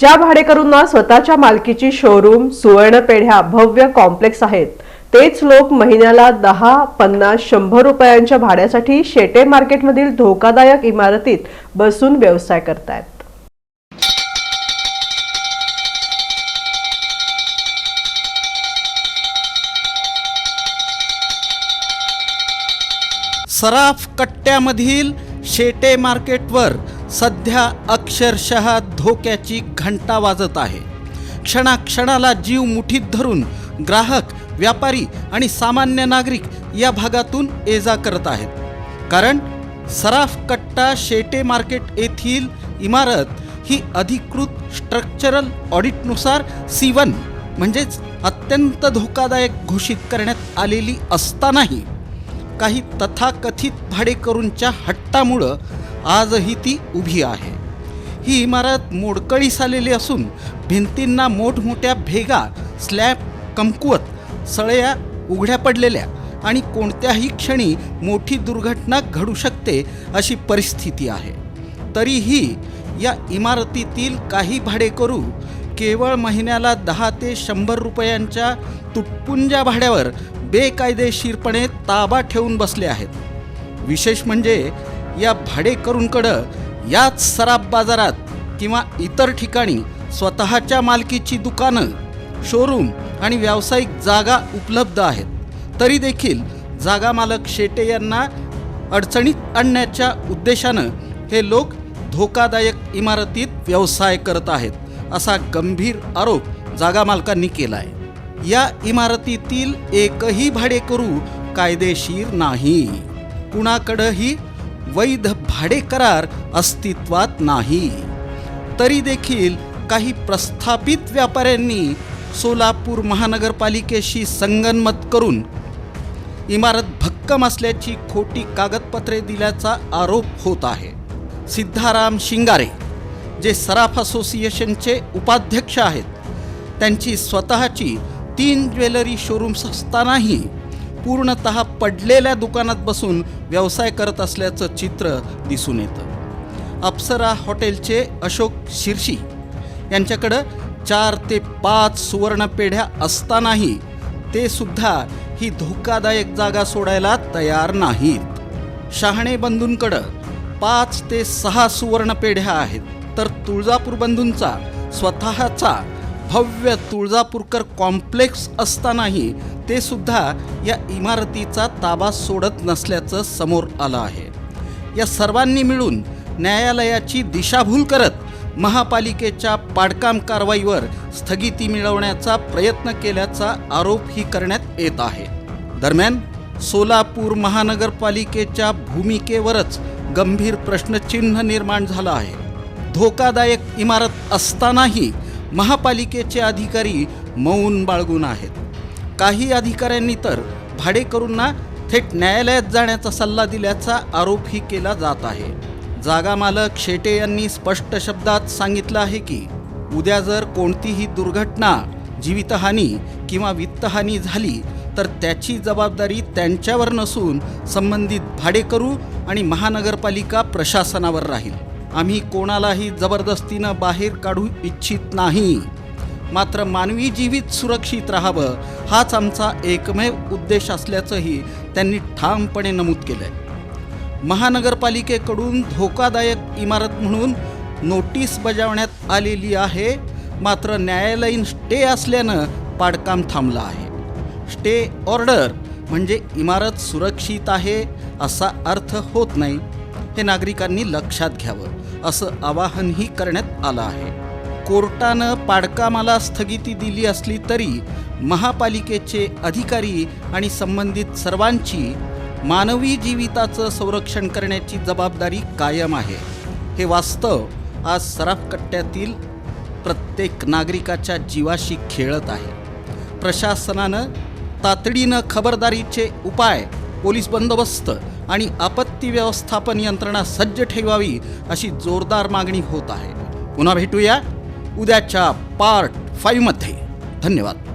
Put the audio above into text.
ज्या भाडेकरूंना स्वतःच्या मालकीची शोरूम सुवर्ण पेढ्या भव्य कॉम्प्लेक्स आहेत तेच लोक महिन्याला दहा पन्नास शंभर रुपयांच्या भाड्यासाठी शेटे मार्केटमधील धोकादायक इमारतीत बसून व्यवसाय करतायत. सराफ कट्ट्यामधील शेटे मार्केटवर सध्या अक्षरशः धोक्याची घंटा वाजत आहे. क्षणाक्षणाला जीव मुठीत धरून ग्राहक व्यापारी आणि सामान्य नागरिक या भागातून ये जा करत आहेत. कारण सराफ कट्टा शेटे मार्केट येथील इमारत ही अधिकृत स्ट्रक्चरल ऑडिटनुसार सी वन म्हणजेच अत्यंत धोकादायक घोषित करण्यात आलेली असतानाही काही तथाकथित भाडेकरूंच्या हट्टामुळं आजही ती उभी आहे. ही इमारत मोडकळीस आलेली असून भिंतींना मोठमोठ्या भेगा स्लॅब कमकुवत सळया उघड्या पडलेल्या आणि कोणत्याही क्षणी मोठी दुर्घटना घडू शकते अशी परिस्थिती आहे. तरीही या इमारतीतील काही भाडेकरू केवळ महिन्याला दहा ते शंभर रुपयांच्या तुटपुंजा भाड्यावर बेकायदेशीरपणे ताबा ठेवून बसले आहेत. विशेष म्हणजे या भाडेकरूंकडं याच सराब बाजारात किंवा इतर ठिकाणी स्वतःच्या मालकीची दुकानं शोरूम आणि व्यावसायिक जागा उपलब्ध आहेत. तरी देखील जागा मालक शेटे यांना अडचणीत आणण्याच्या उद्देशानं हे लोक धोकादायक इमारतीत व्यवसाय करत आहेत असा गंभीर आरोप जागा मालकांनी केला आहे या इमारतीतील एकही भाडेकरू कायदेशीर नाही. कुणाकडंही वैध भाडे करार अस्तित्वात नाही. तरी देखील काही प्रस्थापित व्यापाऱ्यांनी सोलापूर महानगरपालिकेशी संगनमत करून इमारत भक्कम असल्याची खोटी कागदपत्रे दिल्याचा आरोप होत आहे. सिद्धाराम शिंगारे जे सराफ असोसिएशनचे उपाध्यक्ष आहेत त्यांची स्वतःची तीन ज्वेलरी शोरूम्स असतानाही पूर्णतः पडलेल्या दुकानात बसून व्यवसाय करत असल्याचं चित्र दिसून येतं. अप्सरा हॉटेलचे अशोक शिरशी यांच्याकडं चार ते पाच सुवर्ण पेढ्या असतानाही ते सुद्धा ही धोकादायक जागा सोडायला तयार नाहीत. शहाणे बंधूंकडं पाच ते सहा सुवर्ण पेढ्या आहेत. तर तुळजापूर बंधूंचा स्वतःचा भव्य तुळजापूरकर कॉम्प्लेक्स असतानाही ते सुद्धा या इमारतीचा ताबा सोडत नसल्याचं समोर आलं आहे. या सर्वांनी मिळून न्यायालयाची दिशाभूल करत महापालिकेच्या पाडकाम कारवाईवर स्थगिती मिळवण्याचा प्रयत्न केल्याचा आरोपही करण्यात येत आहे. दरम्यान सोलापूर महानगरपालिकेच्या भूमिकेवरच गंभीर प्रश्नचिन्ह निर्माण झालं आहे. धोकादायक इमारत असतानाही महापालिकेचे अधिकारी मौन बाळगून आहेत. काही अधिकाऱ्यांनी तर भाडेकरूंना थेट न्यायालयात जाण्याचा सल्ला दिल्याचा आरोपही केला जात आहे. जागा मालक शेटे यांनी स्पष्ट शब्दात सांगितलं आहे की उद्या जर कोणतीही दुर्घटना जीवितहानी किंवा वित्तहानी झाली तर त्याची जबाबदारी त्यांच्यावर नसून संबंधित भाडेकरू आणि महानगरपालिका प्रशासनावर राहील. आम्ही कोणालाही जबरदस्तीनं बाहेर काढू इच्छित नाही. मात्र मानवी जीवित सुरक्षित राहावं हाच आमचा एकमेव उद्देश असल्याचंही त्यांनी ठामपणे नमूद केलंय. महानगरपालिकेकडून धोकादायक इमारत म्हणून नोटीस बजावण्यात आलेली आहे. मात्र न्यायालयीन स्टे असल्यानं पाडकाम थांबलं आहे. स्टे ऑर्डर म्हणजे इमारत सुरक्षित आहे असा अर्थ होत नाही. हे नागरिकांनी लक्षात घ्यावं असं आवाहनही करण्यात आलं आहे. कोर्टानं पाडकामाला स्थगिती दिली असली तरी महापालिकेचे अधिकारी आणि संबंधित सर्वांची मानवी जीविताचं संरक्षण करण्याची जबाबदारी कायम आहे. हे वास्तव आज सराफ कट्ट्यातील प्रत्येक नागरिकाच्या जीवाशी खेळत आहे. प्रशासनानं तातडीनं खबरदारीचे उपाय पोलीस बंदोबस्त आणि आपत्ती व्यवस्थापन यंत्रणा सज्ज ठेवावी अशी जोरदार मागणी होत आहे. पुन्हा भेटूया उद्याच्या पार्ट फाईव्हमध्ये धन्यवाद.